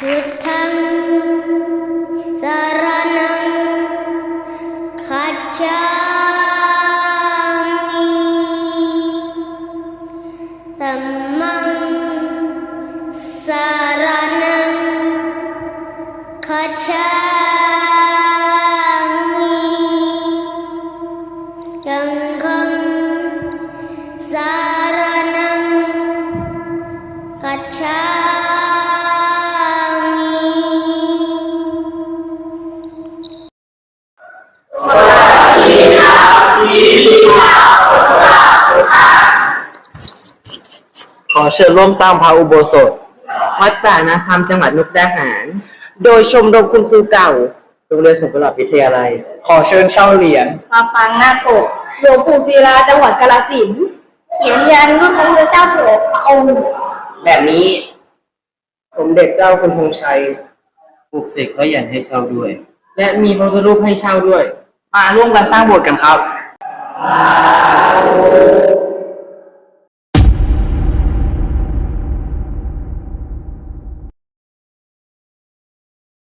Buddhang saranang khacchami Dhammang saranang khacchami Dhangham saranang khacchami ขอเชิญร่วมสร้างพระอุโบสถ วัดป่านาคำจังหวัดมุกดาหาร โดยชมรมคุณครูเก่า โรงเรียนสงขลาวิทยาลัย ขอเชิญเช่าเหรียญมาฟังหน้าปกหลวงปู่ศิลาจังหวัดกาฬสินธุ์เขียนยันรุ่นพระพุทธเจ้าโปรดพระองค์แบบนี้ สมเด็จเจ้าคุณธงชัย ปลูกเสกพระยันให้เช่าด้วย และมีพระพุทธรูปให้เช่าด้วย มาร่วมกันสร้างโบสถ์กันครับ Ah, Amém.